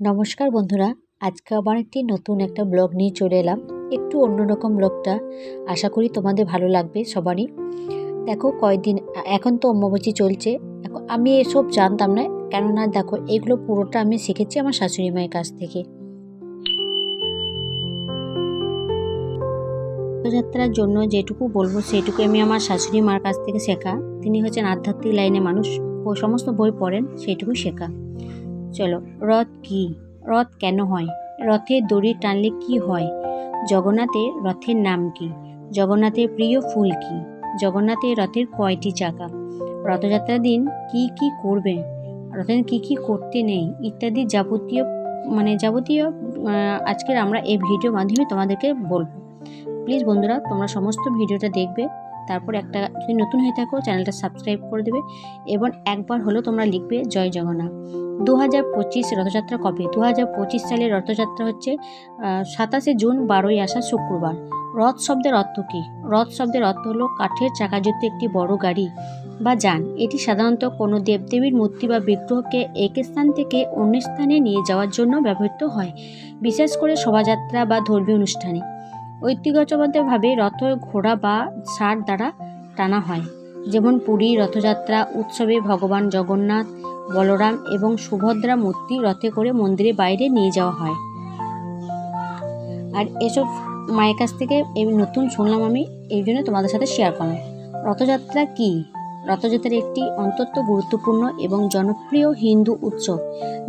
নমস্কার বন্ধুরা, আজকে আবার একটি নতুন একটা ব্লগ নিয়ে চলে এলাম। একটু অন্যরকম ব্লগটা আশা করি তোমাদের ভালো লাগবে সবারই। দেখো কয়েকদিন এখন তো অম্বুবাচী চলছে। এখন আমি এসব জানতাম না, কেননা দেখো এগুলো পুরোটা আমি শিখেছি আমার শাশুড়ি মায়ের কাছ থেকে। রথযাত্রার জন্য যেটুকু বলব সেটুকু আমি আমার শাশুড়ি মার কাছ থেকে শেখা। তিনি হচ্ছেন আধ্যাত্মিক লাইনে মানুষ সমস্ত বই পড়েন সেইটুকু শেখা। চলো, রথ কি? রথ কেন হয়? রথের দড়ি টানলে কি হয়? জগন্নাথের রথের নাম কি? জগন্নাথের প্রিয় ফুল কি? জগন্নাথের রথের কয়টি চাকা? রথযাত্রার দিন কি কি করবে? রথের কি কি করতে নেই? ইত্যাদি যাবতীয় মানে যাবতীয় আজকের আমরা এই ভিডিও মাধ্যমে তোমাদেরকে বলব। প্লিজ বন্ধুরা, তোমরা সমস্ত ভিডিওটা দেখবে। তারপর একটা যদি নতুন হয়ে থাকো, চ্যানেলটা সাবস্ক্রাইব করে দেবে এবং একবার হলো তোমরা লিখবে জয় জগন্নাথ। দু হাজার পঁচিশ রথযাত্রা কবে? দু হাজার পঁচিশ সালের রথযাত্রা হচ্ছে সাতাশে জুন, বারোই আসা শুক্রবার। রথ শব্দের অর্থ কী? রথ শব্দের অর্থ হলো কাঠের চাকাযুক্ত একটি বড় গাড়ি বা যান। এটি সাধারণত কোনো দেবদেবীর মূর্তি বা বিগ্রহকে এক স্থান থেকে অন্য স্থানে নিয়ে যাওয়ার জন্য ব্যবহৃত হয়। বিশেষ করে শোভাযাত্রা বা ধর্মীয় অনুষ্ঠানে। ঐতিহ্যগতভাবে রথ ঘোড়া বা ষাঁড় দ্বারা টানা হয়। যেমন পুরী রথযাত্রা, উৎসবে ভগবান জগন্নাথ, বলরাম এবং সুভদ্রা মূর্তি রথে করে মন্দিরের বাইরে নিয়ে যাওয়া হয়। আর এসব মায়ের কাছ থেকে এই নতুন শুনলাম আমি, এই জন্য তোমাদের সাথে শেয়ার করলাম। রথযাত্রা কি? রথযাত্রা একটি অত্যন্ত গুরুত্বপূর্ণ এবং জনপ্রিয় হিন্দু উৎসব,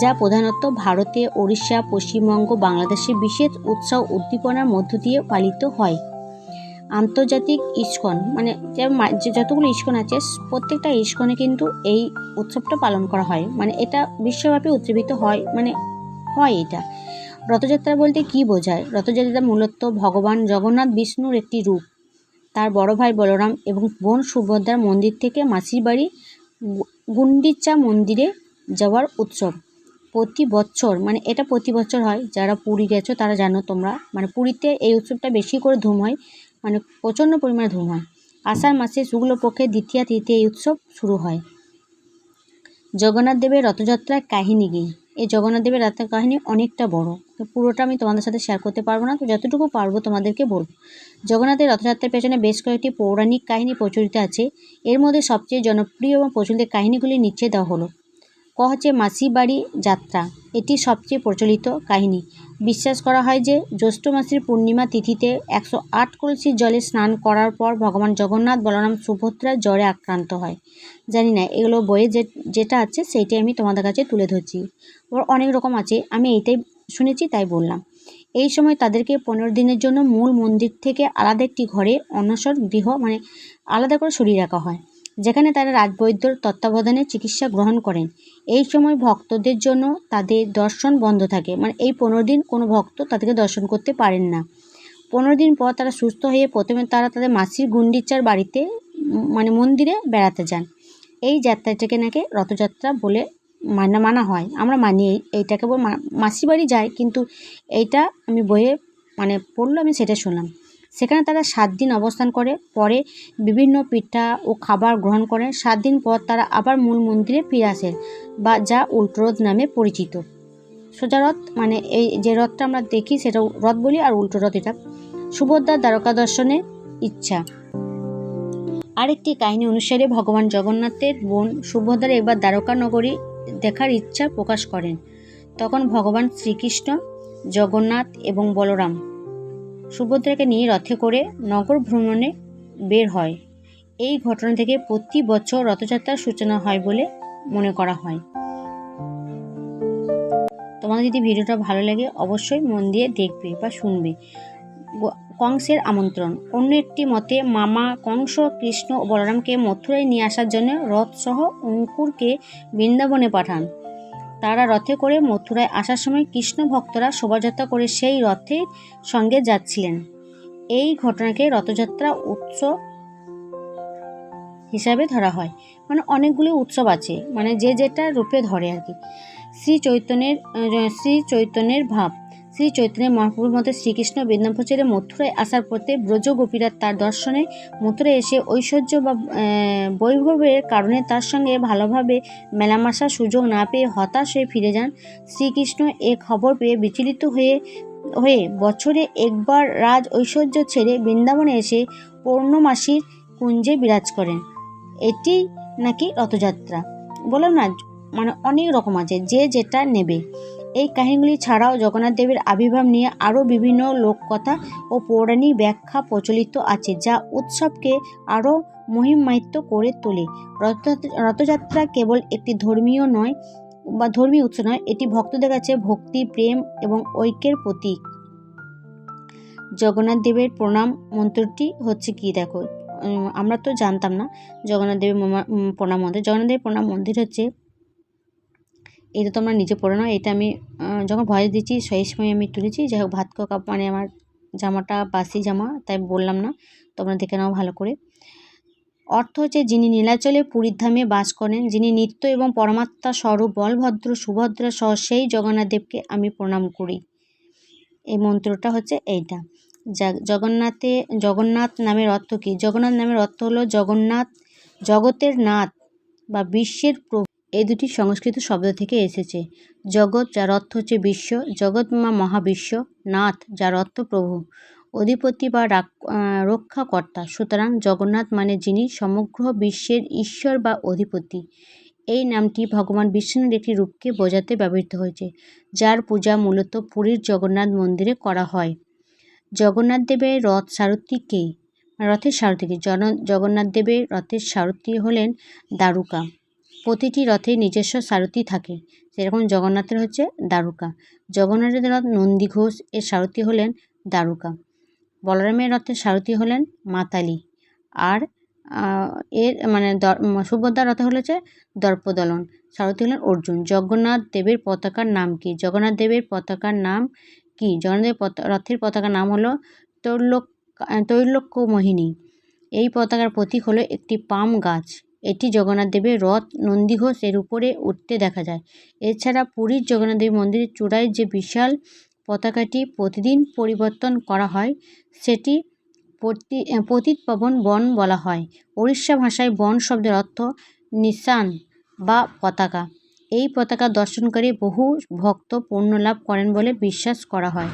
যা প্রধানত ভারতে, ওড়িশা, পশ্চিমবঙ্গ, বাংলাদেশে বিশেষ উৎসব উদ্দীপনার মধ্য দিয়ে পালিত হয়। আন্তর্জাতিক ইস্কন মানে যে যতগুলো ইস্কন আছে, প্রত্যেকটা ইস্কনে কিন্তু এই উৎসবটা পালন করা হয়। মানে এটা বিশ্বব্যাপী উদযাপিত হয় মানে হয় এটা। রথযাত্রা বলতে কি বোঝায়? রথযাত্রা মূলত ভগবান জগন্নাথ বিষ্ণুর একটি রূপ। তার বড় ভাই বলরাম এবং বোন সুভদ্রার মন্দির থেকে মাসির বাড়ি গুন্ডিচা মন্দিরে যাওয়ার উৎসব। প্রতি বছর মানে এটা প্রতি বছর হয়, যারা পুরী গেছো তারা জানো তোমরা মানে পুরীতে এই উৎসবটা বেশি করে ধুম হয় মানে প্রচণ্ড পরিমাণে ধুম হয়। আষাঢ় মাসে শুক্লপক্ষে দ্বিতীয়া তৃতীয় এই উৎসব শুরু হয়। জগন্নাথ দেবের রথযাত্রার কাহিনী কি? এই জগন্নাথ দেবের রথের কাহিনী অনেকটা বড়। তো পুরোটা আমি তোমাদের সাথে শেয়ার করতে পারব না। তো যতটুকু পারব তোমাদেরকে বলব। জগন্নাথের রথযাত্রার পেছনে বেশ কয়েকটি পৌরাণিক কাহিনী প্রচলিত আছে। এর মধ্যে সবচেয়ে জনপ্রিয় এবং প্রচলিত কাহিনীগুলি নিচে দেওয়া হলো। ক হচ্ছে মাসি বাড়ি যাত্রা। এটি সবচেয়ে প্রচলিত কাহিনী। বিশ্বাস করা হয় যে, জ্যৈষ্ঠ মাসের পূর্ণিমা তিথিতে একশো আট কলসি জলে স্নান করার পর ভগবান জগন্নাথ বলরাম সুভদ্রা জ্বরে আক্রান্ত হয়। জানি না, এগুলো বইয়ে যে, যেটা আছে সেইটাই আমি তোমাদের কাছে তুলে ধরছি। ওর অনেক রকম আছে, আমি এইটাই শুনেছি, তাই বললাম। এই সময় তাদেরকে পনেরো দিনের জন্য মূল মন্দির থেকে আলাদা একটি ঘরে অনসর গৃহ মানে আলাদা করে সরিয়ে রাখা হয়। যেখানে তারা রাজবৈদ্যর তত্ত্বাবধানে চিকিৎসা গ্রহণ করেন। এই সময় ভক্তদের জন্য তাদের দর্শন বন্ধ থাকে। মানে এই পনেরো দিন কোনো ভক্ত তাদেরকে দর্শন করতে পারেন না। পনেরো দিন পর তারা সুস্থ হয়ে প্রথমে তারা তাদের মাসির গুন্ডিচার বাড়িতে মানে মন্দিরে বেড়াতে যান। এই যাত্রাটাকে নাকি রথযাত্রা বলে মানা মানা হয়। আমরা মানি এইটাকে মাসির বাড়ি যায়, কিন্তু এইটা আমি বইয়ে মানে পড়ল, আমি সেটা শুনলাম। সেখানে তারা সাত দিন অবস্থান করে, পরে বিভিন্ন পিঠা ও খাবার গ্রহণ করেন সাত দিন পর তারা আবার মূল মন্দিরে ফিরে আসেন বা যা উল্টো রথ নামে পরিচিত। সোজা রথ মানে এই যে রথটা আমরা দেখি সেটা রথ বলি আর উল্টো রথ এটা। সুভদ্রার দ্বারকা দর্শনের ইচ্ছা। আরেকটি কাহিনী অনুসারে ভগবান জগন্নাথের বোন সুভদ্রা এবার দ্বারকা নগরী দেখার ইচ্ছা প্রকাশ করেন। তখন ভগবান শ্রীকৃষ্ণ, জগন্নাথ এবং বলরাম সুভদ্রাকে নিয়ে রথে করে নগর ভ্রমণে বের হয়। এই ঘটনা থেকে প্রতি বছর রথযাত্রার সূচনা হয় বলে মনে করা হয়। তোমাদের যদি ভিডিওটা ভালো লাগে, অবশ্যই মন দিয়ে দেখবে বা শুনবে। কংসের আমন্ত্রণ। অন্য একটি মতে, মামা কংস কৃষ্ণ ও বলরামকে মথুরায় নিয়ে আসার জন্য রথসহ অঙ্কুরকে বৃন্দাবনে পাঠান। তারা রথে করে মথুরায় আসার সময় কৃষ্ণ ভক্তরা শোভাযাত্রা করে সেই রথে সঙ্গে যাচ্ছিলেন। এই ঘটনাকে রথযাত্রা উৎসব হিসাবে ধরা হয়। মানে অনেকগুলি উৎসব আছে। মানে যে যেটা রূপে ধরে আর কি। শ্রী চৈতন্যের শ্রী চৈতন্যের ভাব। শ্রী চৈতন্য মহাপ্রভুর মতে শ্রীকৃষ্ণ বৃন্দাবন ছেড়ে মথুরায় আসার পথে ব্রজ গোপীরা তার দর্শনে মথুরায় এসে ঐশ্বর্য বা বৈভবের কারণে তার সঙ্গে ভালোভাবে মেলামেশার সুযোগ না পেয়ে হতাশ হয়ে ফিরে যান। শ্রীকৃষ্ণ এ খবর পেয়ে বিচলিত হয়ে হয়ে বছরে একবার রাজ ঐশ্বর্য ছেড়ে বৃন্দাবনে এসে পৌর্ণমাসীর কুঞ্জে বিরাজ করেন। এটি নাকি রথযাত্রা? বললাম না মানে অনেক রকম আছে, যে যেটা নেবে। এই কাহিনীগুলি ছাড়াও জগন্নাথ দেবের আবির্ভাব নিয়ে আরও বিভিন্ন লোককথা ও পৌরাণিক ব্যাখ্যা প্রচলিত আছে, যা উৎসবকে আরও মহিমান্বিত করে তোলে। রথযাত্রা রথযাত্রা কেবল একটি ধর্মীয় নয় বা ধর্মীয় উৎসব নয়, এটি ভক্তদের কাছে ভক্তি, প্রেম এবং ঐক্যের প্রতীক। জগন্নাথ দেবের প্রণাম মন্ত্রটি হচ্ছে কি? দেখো আমরা তো জানতাম না জগন্নাথ দেবের প্রণাম মন্দির জগন্নাথ দেবের প্রণাম মন্দির হচ্ছে এটা তো তোমরা নিজে পড়ে নাও। এটা আমি যখন ভয়েস দিচ্ছি, সেই সময় আমি তুলেছি। যাই হোক, ভাত কাপ মানে আমার জামাটা বাসি জামা, তাই বললাম না। তোমরা দেখে নাও ভালো করে। অর্থ হচ্ছে যিনি নীলাচলে পুরীর ধামে বাস করেন, যিনি নিত্য এবং পরমাত্মা স্বরূপ, বলভদ্র, সুভদ্রা সহ সেই জগন্নাথ দেবকে আমি প্রণাম করি। এই মন্ত্রটা হচ্ছে এইটা। জগন্নাথে, জগন্নাথ নামের অর্থ কী? জগন্নাথ নামের অর্থ হলো জগন্নাথ, জগতের নাথ বা বিশ্বের প্রভু। এই দুটি সংস্কৃত শব্দ থেকে এসেছে। জগৎ, যার অর্থ হচ্ছে বিশ্ব, জগৎ মা মহাবিশ্ব, নাথ, যার অর্থ প্রভু, অধিপতি বা রক্ষাকর্তা। সুতরাং জগন্নাথ মানে যিনি সমগ্র বিশ্বের ঈশ্বর বা অধিপতি। এই নামটি ভগবান বিষ্ণুর একটি রূপকে বোঝাতে ব্যবহৃত হয়েছে, যার পূজা মূলত পুরীর জগন্নাথ মন্দিরে করা হয়। জগন্নাথ দেবের রথ সারথি কে? রথের সারথি কে? জগন্নাথ দেবের রথের সারথী হলেন দারুকা প্রতিটি রথে নিজস্ব সারথি থাকে। সেরকম জগন্নাথের হচ্ছে দারুকা জগন্নাথের রথ নন্দী ঘোষ এর সারথি হলেন দারুকা বলরামের রথের সারথি হলেন মাতালি। আর এর মানে দর- সুভদ্রার রথে হলেছে দর্পদলন। সারথি হলেন অর্জুন। জগন্নাথ দেবের পতাকার নাম কি? জগন্নাথ দেবের পতাকার নাম কি? জগন্নাথ রথের পতাকার নাম হলো তৈর্লক তৈর্লক্য মোহিনী এই পতাকার প্রতীক হলো একটি পাম গাছ। এটি জগন্নাথ দেবের রথ নন্দীঘোষ এর উপরে উঠতে দেখা যায়। এছাড়া পুরীর জগন্নাথ দেব মন্দিরের চূড়ায় যে বিশাল পতাকাটি প্রতিদিন পরিবর্তন করা হয়, সেটি পতিত পাবন বন বলা হয়। উড়িষ্যা ভাষায় বন শব্দের অর্থ নিশান বা পতাকা। এই পতাকা দর্শন করে বহু ভক্ত পুণ্য লাভ করেন বলে বিশ্বাস করা হয়।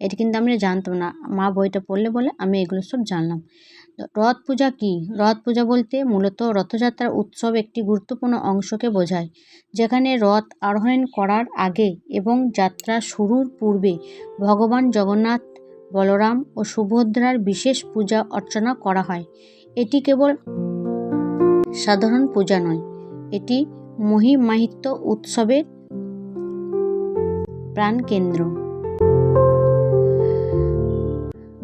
এটি কিন্তু আমরা জানতাম না। মা বইটা পড়লে বলে আমি এগুলো সব জানলাম। রথ পূজা কী? রথ পূজা বলতে মূলত রথযাত্রার উৎসব একটি গুরুত্বপূর্ণ অংশকে বোঝায়, যেখানে রথ আরোহণ করার আগে এবং যাত্রা শুরুর পূর্বে ভগবান জগন্নাথ, বলরাম ও সুভদ্রার বিশেষ পূজা অর্চনা করা হয়। এটি কেবল সাধারণ পূজা নয়, এটি মহিমাহিত উৎসবের প্রাণকেন্দ্র।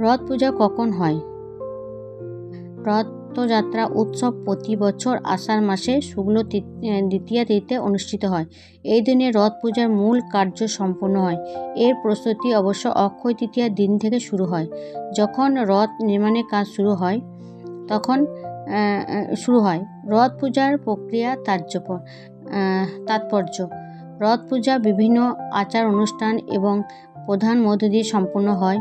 রথ পূজা কখন হয়? রথযাত্রা উৎসব প্রতি বছর আষাঢ় মাসে শুক্ল দ্বিতীয়া তিথিতে অনুষ্ঠিত হয়। এই দিনে রথ পূজার মূল কার্য সম্পন্ন হয়। এর প্রস্তুতি অবশ্য অক্ষয় তৃতীয়ার দিন থেকে শুরু হয়। যখন রথ নির্মাণের কাজ শুরু হয়, তখন শুরু হয়। রথ পূজার প্রক্রিয়া তার্যপ তাৎপর্য। রথ পূজা বিভিন্ন আচার অনুষ্ঠান এবং প্রধান মধ্য দিয়ে সম্পন্ন হয়।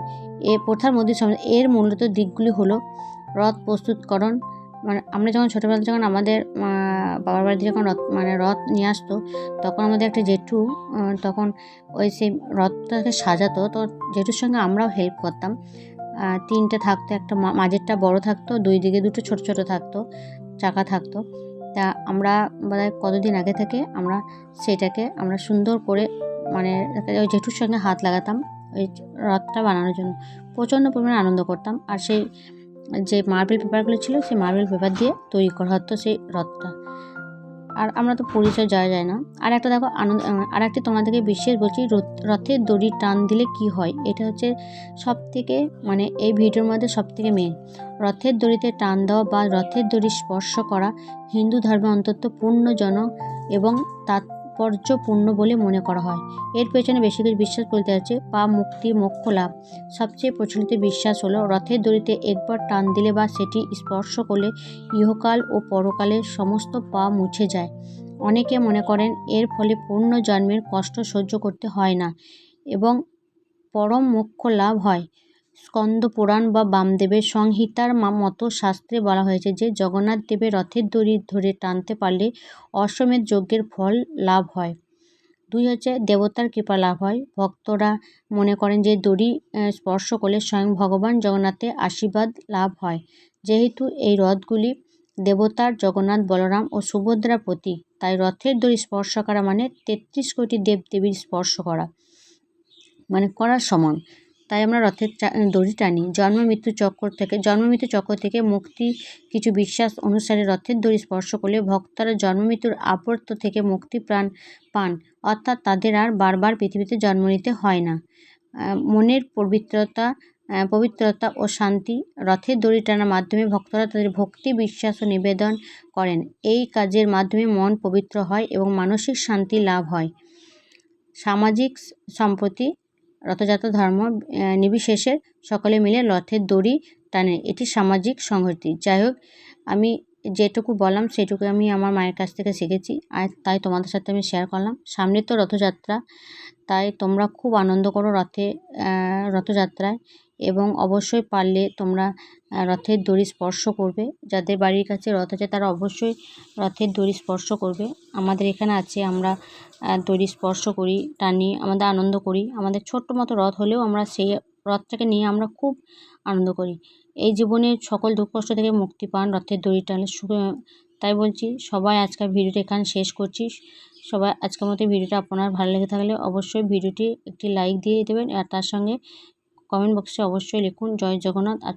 এ প্রথার মধ্যে এর মূলত দিকগুলি হলো রথ প্রস্তুতকরণ মানে আমরা যখন ছোটোবেলা যখন আমাদের বাবার বাড়িতে যখন রথ মানে রথ নিয়ে আসতো, তখন আমাদের একটা জেঠু তখন ওই সেই রথটাকে সাজাতো। তো জেঠুর সঙ্গে আমরাও হেল্প করতাম। তিনটে থাকতো, একটা মাঝেরটা বড় থাকতো, দুই দিকে দুটো ছোট ছোট থাকতো, চাকা থাকতো। তা আমরা বোধহয় কতদিন আগে থেকে আমরা সেটাকে, আমরা সুন্দর করে মানে ওই জেঠুর সঙ্গে হাত লাগাতাম, ওই রথটা বানানোর জন্য। প্রচণ্ড পরিমাণে আনন্দ করতাম। আর সেই যে মার্বেল পেপারগুলো ছিল, সেই মার্বেল পেপার দিয়ে তৈরি করা হতো সেই রথটা। আর আমরা তো পরিচয় যাওয়া যায় না। আর একটা দেখো, আনন্দ আর একটি তোমাদেরকে বিশেষ বলছি, রথ- রথের দড়ি টান দিলে কি হয়? এটা হচ্ছে সব থেকে মানে এই ভিডিওর মধ্যে সব থেকে মেন রথের দড়িতে টান দেওয়া বা রথের দড়ি স্পর্শ করা হিন্দু ধর্মে অন্তত পূর্ণজনক এবং তাৎপর্যপূর্ণ বলে মনে করা হয়। এর পেছনে বেশি কিছু বিশ্বাস বলতে আছে পা, মুক্তি, মোক্ষ, লাভ। সবচেয়ে প্রচলিত বিশ্বাস হলো, রথের দড়িতে একবার টান দিলে বা সেটি স্পর্শ করলে ইহকাল ও পরকালে সমস্ত পা মুছে যায়। অনেকে মনে করেন, এর ফলে পূর্ণ জন্মের কষ্ট সহ্য করতে হয় না এবং পরম মোক্ষ লাভ হয়। স্কন্দ পুরাণ বা বামদেবের সংহিতার মতো শাস্ত্রে বলা হয়েছে যে, জগন্নাথ দেবের রথের দড়ি ধরে টানতে পারলে অশ্বমেধ যজ্ঞের ফল লাভ হয়। দুই হচ্ছে, দেবতার কৃপা লাভ হয়। ভক্তরা মনে করেন যে, দড়ি স্পর্শ করলে স্বয়ং ভগবান জগন্নাথের আশীর্বাদ লাভ হয়। যেহেতু এই রথগুলি দেবতার জগন্নাথ বলরাম ও সুভদ্রার প্রতীক, তাই রথের দড়ি স্পর্শ করা মানে তেত্রিশ কোটি দেবদেবীর স্পর্শ করা মানে করার সমান। তাই আমরা রথের দড়ি টানি। জন্ম মৃত্যু চক্র থেকে জন্ম মৃত্যু চক্র থেকে মুক্তি কিছু বিশ্বাস অনুসারে রথের দড়ি স্পর্শ করলে ভক্তরা জন্ম মৃত্যুর আবর্ত থেকে মুক্তি প্রাণ পান। অর্থাৎ তাদের আর বারবার পৃথিবীতে জন্ম নিতে হয় না। মনের পবিত্রতা পবিত্রতা ও শান্তি রথের দড়ি টানার মাধ্যমে ভক্তরা তাদের ভক্তি, বিশ্বাস ও নিবেদন করেন। এই কাজের মাধ্যমে মন পবিত্র হয় এবং মানসিক শান্তি লাভ হয়। সামাজিক সম্প্রতি রথযাত্রা ধর্ম নির্বিশেষে সকলে মিলে রথের দড়ি টানে। এটি সামাজিক সংহতি। যাই হোক, আমি যেটুকু বললাম সেটুকু আমি আমার মায়ের কাছ থেকে শিখেছি। আর তাই তোমাদের সাথে আমি শেয়ার করলাম। সামনে তো রথযাত্রা, তাই তোমরা খুব আনন্দ করো রথে রথযাত্রায়। এবং অবশ্যই পারলে তোমরা রথের দড়ি স্পর্শ করবে। যাদের বাড়ির কাছে রথ আছে তারা অবশ্যই রথের দড়ি স্পর্শ করবে। আমাদের এখানে আছে, আমরা দড়ি স্পর্শ করি, টানি, আমাদের আনন্দ করি। আমাদের ছোট্ট মতো রথ হলেও আমরা সেই রথটাকে নিয়ে আমরা খুব আনন্দ করি। এই জীবনের সকল দুঃখ কষ্ট থেকে মুক্তি পান রথের দড়ি টানলে তাই বলছি, সবাই আজকের ভিডিওটা এখানে শেষ করছি। সবাই আজকের মতো ভিডিওটা আপনার ভালো লেগে থাকলে অবশ্যই ভিডিওটি একটি লাইক দিয়ে দেবেন আর তার সঙ্গে কমেন্ট বক্সে অবশ্যই লিখুন, জয় জগন্নাথ। আর